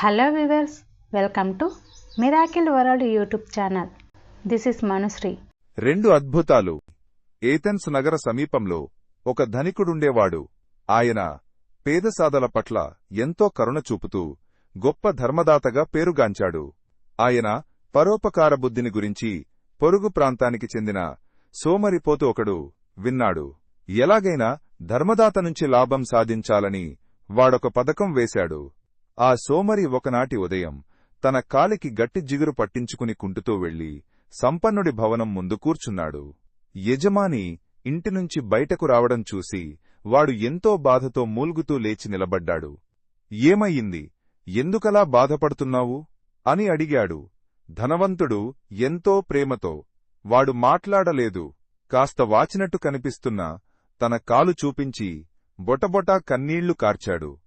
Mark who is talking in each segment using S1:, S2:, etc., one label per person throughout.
S1: Hello viewers welcome to miracle world YouTube channel this is Manushree
S2: రెండు అద్భుతాలు. Athens నగర సమీపంలో ఒక ధనికుడుండేవాడు. ఆయన పేదసాదల పట్ల ఎంతో కరుణ చూపుతూ గొప్ప ధర్మదాతగా పేరుగాంచాడు. ఆయన పరోపకార బుద్ధిని గురించి పొరుగు ప్రాంతానికి చెందిన సోమరిపోతు ఒకడు విన్నాడు. ఎలాగైనా ధర్మదాత నుంచి లాభం సాధించాలని వాడొక పథకం వేశాడు. ఆ సోమరి ఒకనాటి ఉదయం తన కాలికి గట్టి జిగురు పట్టించుకుని కుంటుతూ వెళ్ళి సంపన్నుడి భవనం ముందు కూర్చున్నాడు. యజమాని ఇంటినుంచి బయటకు రావడం చూసి వాడు ఎంతో బాధతో మూల్గుతూ లేచి నిలబడ్డాడు. ఏమయ్యింది? ఎందుకలా బాధపడుతున్నావు? అని అడిగాడు. ధనవంతుడు ఎంతో ప్రేమతో వాడు మాట్లాడలేదు. కాస్త వాచినట్టు కనిపిస్తున్నా తన కాలు చూపించి బొటబొటా కన్నీళ్ళు కార్చాడు.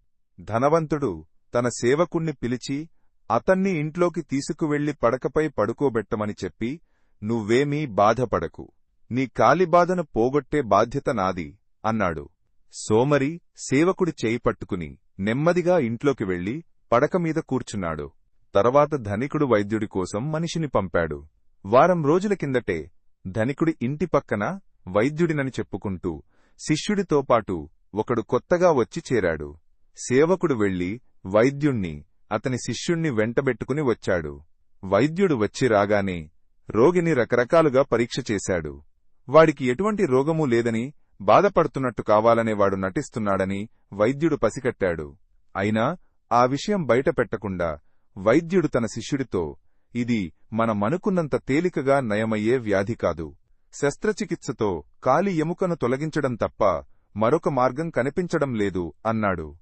S2: ధనవంతుడు తన సేవకుణ్ణి పిలిచి అతన్ని ఇంట్లోకి తీసుకువెళ్ళి పడకపై పడుకోబెట్టమని చెప్పి నువ్వేమీ బాధపడకు. నీ కాలిబాధను పోగొట్టే బాధ్యత నాది అన్నాడు. సోమరి సేవకుడి చేయి పట్టుకుని నెమ్మదిగా ఇంట్లోకి వెళ్ళి పడకమీద కూర్చున్నాడు. తర్వాత ధనికుడు వైద్యుడి కోసం మనిషిని పంపాడు. వారం రోజుల కిందటే ధనికుడి ఇంటి పక్కన వైద్యుడినని చెప్పుకుంటూ శిష్యుడితో పాటు ఒకడు కొత్తగా వచ్చి చేరాడు. సేవకుడు వెళ్ళి వైద్యుణ్ణి అతని శిష్యుణ్ణి వెంటబెట్టుకుని వచ్చాడు. వైద్యుడు వచ్చి రాగానే రోగిని రకరకాలుగా పరీక్ష చేశాడు. వాడికి ఎటువంటి రోగమూ లేదని బాధపడుతున్నట్టు కావాలనే వాడు నటిస్తున్నాడని వైద్యుడు పసికట్టాడు. అయినా ఆ విషయం బయటపెట్టకుండా వైద్యుడు తన శిష్యుడితో ఇది మనమనుకున్నంత తేలికగా నయమయ్యే వ్యాధి కాదు. శస్త్రచికిత్సతో కాలి ఎముకను తొలగించడం తప్ప మరొక మార్గం కనిపించడం లేదు అన్నాడు.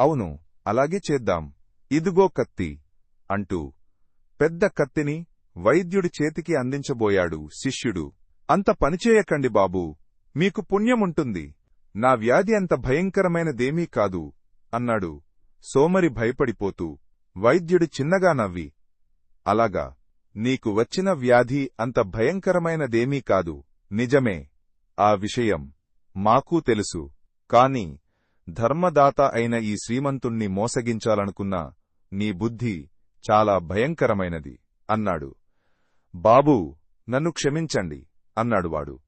S2: అవును అలాగే చేద్దాం. ఇదిగో కత్తి! అంటూ పెద్ద కత్తిని వైద్యుడి చేతికి అందించబోయాడు శిష్యుడు. అంత పనిచేయకండి బాబూ! మీకు పుణ్యముంటుంది. నా వ్యాధి అంత భయంకరమైనదేమీ కాదు అన్నాడు. సోమరి భయపడిపోతూ వైద్యుడు చిన్నగా నవ్వి. అలాగా! నీకు వచ్చిన వ్యాధి అంత భయంకరమైనదేమీ కాదు. నిజమే! ఆ విషయం మాకూ తెలుసు. కాని ధర్మదాత అయిన ఈ శ్రీమంతుణ్ణి మోసగించాలనుకున్న నీ బుద్ధి చాలా భయంకరమైనది అన్నాడు. బాబూ నన్ను క్షమించండి అన్నాడు వాడు.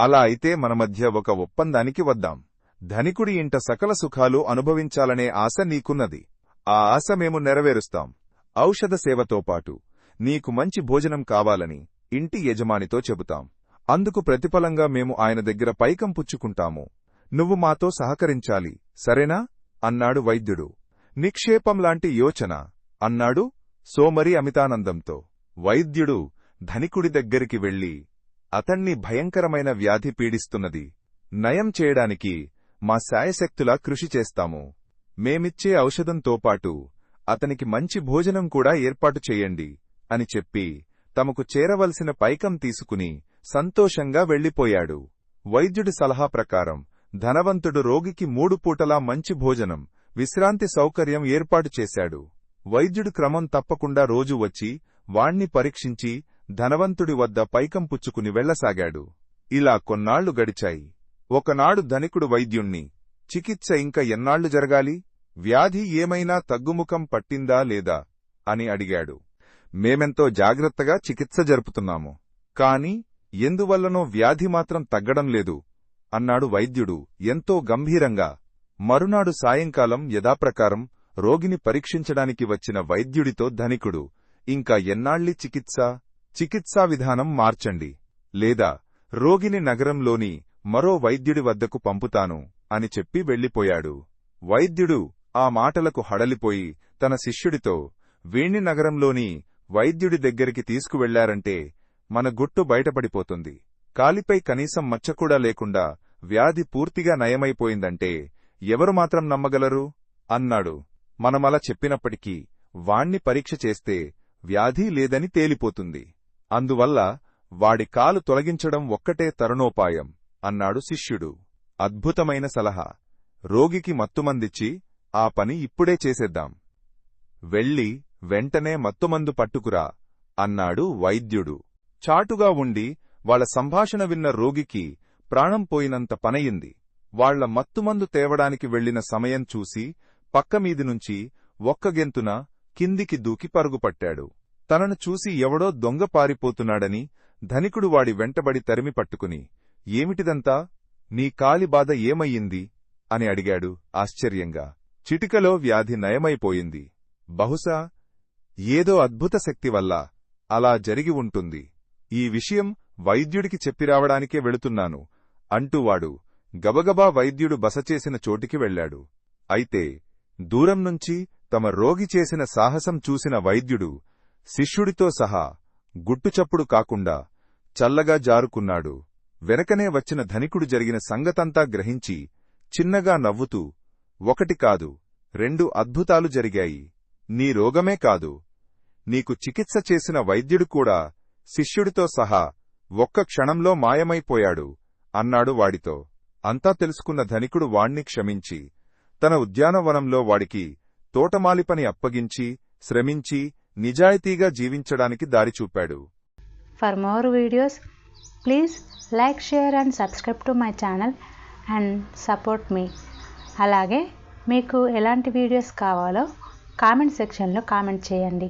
S2: అలా అయితే మన మధ్య ఒక ఒప్పందానికి వద్దాం. ధనికుడి ఇంట సకల సుఖాలు అనుభవించాలనే ఆశ నీకున్నది. ఆ ఆశ మేము నెరవేరుస్తాం. ఔషధ సేవతో పాటు నీకు మంచి భోజనం కావాలని ఇంటి యజమానితో చెబుతాం. అందుకు ప్రతిఫలంగా మేము ఆయన దగ్గర పైకం పుచ్చుకుంటాము. నువ్వు మాతో సహకరించాలి సరేనా? అన్నాడు వైద్యుడు. నిక్షేపంలాంటి యోచన అన్నాడు సోమరి అమితానందంతో. వైద్యుడు ధనికుడి దగ్గరికి వెళ్ళి అతణ్ణి భయంకరమైన వ్యాధి పీడిస్తున్నది. నయం చేయడానికి మా శాయశక్తులా కృషి చేస్తాము. మేమిచ్చే ఔషధంతో పాటు అతనికి మంచి భోజనం కూడా ఏర్పాటు చేయండి అని చెప్పి తమకు చేరవలసిన పైకం తీసుకుని సంతోషంగా వెళ్ళిపోయాడు వైద్యుడి సలహా ప్రకారం ధనవంతుడు రోగికి మూడు పూటలా మంచి భోజనం విశ్రాంతి సౌకర్యం ఏర్పాటు చేశాడు. వైద్యుడు క్రమం తప్పకుండా రోజు వచ్చి వాణ్ణి పరీక్షించి ధనవంతుడి వద్ద పైకం పుచ్చుకుని వెళ్ళసాగాడు ఇలా కొన్నాళ్ళు గడిచాయి. ఒకనాడు ధనికుడు వైద్యుణ్ణి చికిత్స ఇంక ఎన్నాళ్ళు జరగాలి? వ్యాధి ఏమైనా తగ్గుముఖం పట్టిందా లేదా అని అడిగాడు. మేమెంతో జాగ్రత్తగా చికిత్స జరుపుతున్నాము. కాని ఎందువల్లనో వ్యాధి మాత్రం తగ్గడం లేదు. అన్నాడు వైద్యుడు. ఎంతో గంభీరంగా. మరునాడు సాయంకాలం యథాప్రకారం రోగిని పరీక్షించడానికి వచ్చిన వైద్యుడితో ధనికుడు ఇంకా ఎన్నాళ్ళి చికిత్స? చికిత్సా విధానం మార్చండి. లేదా రోగిని నగరంలోని మరో వైద్యుడి వద్దకు పంపుతాను అని చెప్పి వెళ్ళిపోయాడు వైద్యుడు ఆ మాటలకు హడలిపోయి తన శిష్యుడితో వీణ్ణి నగరంలోని వైద్యుడి దగ్గరికి తీసుకువెళ్ళారంటే మన గుట్టు బయటపడిపోతుంది. కాలిపై కనీసం మచ్చకూడా లేకుండా వ్యాధి పూర్తిగా నయమైపోయిందంటే ఎవరు మాత్రం నమ్మగలరు? అన్నాడు. మనమలా చెప్పినప్పటికీ వాణ్ణి పరీక్ష చేస్తే వ్యాధి లేదని తేలిపోతుంది. అందువల్ల వాడి కాలు తొలగించడం ఒక్కటే తరుణోపాయం అన్నాడు శిష్యుడు. అద్భుతమైన సలహా. రోగికి మత్తుమందిచ్చి ఆ పని ఇప్పుడే చేసేద్దాం. వెళ్ళి వెంటనే మత్తుమందు పట్టుకురా అన్నాడు వైద్యుడు. చాటుగా ఉండి వాళ్ళ సంభాషణ విన్న రోగికి ప్రాణం పోయినంత పనయింది. వాళ్ళ మత్తుమందు తేవడానికి వెళ్ళిన సమయం చూసి పక్కమీది నుంచి ఒక్క గెంతున కిందికి దూకి పరుగుపట్టాడు. తనను చూసి ఎవడో దొంగ పారిపోతున్నాడని ధనికుడు వాడి వెంటబడి తరిమి పట్టుకుని ఏమిటిదంతా? నీ కాలి బాధ ఏమయ్యింది? అని అడిగాడు ఆశ్చర్యంగా. చిటికలో వ్యాధి నయమైపోయింది. బహుశా ఏదో అద్భుత శక్తి వల్ల అలా జరిగి ఉంటుంది. ఈ విషయం వైద్యుడికి చెప్పిరావడానికే వెళుతున్నాను అంటూ వాడు గబగబా వైద్యుడు బస చేసిన చోటికి వెళ్ళాడు అయితే దూరం నుంచి తమ రోగి చేసిన సాహసం చూసిన వైద్యుడు శిష్యుడితో సహా గుట్టుచప్పుడు కాకుండా చల్లగా జారుకున్నాడు. వెనకనే వచ్చిన ధనికుడు జరిగిన సంగతంతా గ్రహించి చిన్నగా నవ్వుతూ ఒకటి కాదు రెండు అద్భుతాలు జరిగాయి. నీ రోగమే కాదు. నీకు చికిత్స చేసిన వైద్యుడు కూడా శిష్యుడితో సహా ఒక్క క్షణంలో మాయమైపోయాడు అన్నాడు వాడితో. అంతా తెలుసుకున్న ధనికుడు వాణ్ణి క్షమించి తన ఉద్యానవనంలో వాడికి తోటమాలిపని అప్పగించి శ్రమించి నిజాయితీగా జీవించడానికి దారి చూపాడు
S1: for more videos please like share and subscribe to my channel and support మీ అలాగే మీకు ఎలాంటి వీడియోస్ కావాలో కామెంట్ సెక్షన్లో కామెంట్ చేయండి.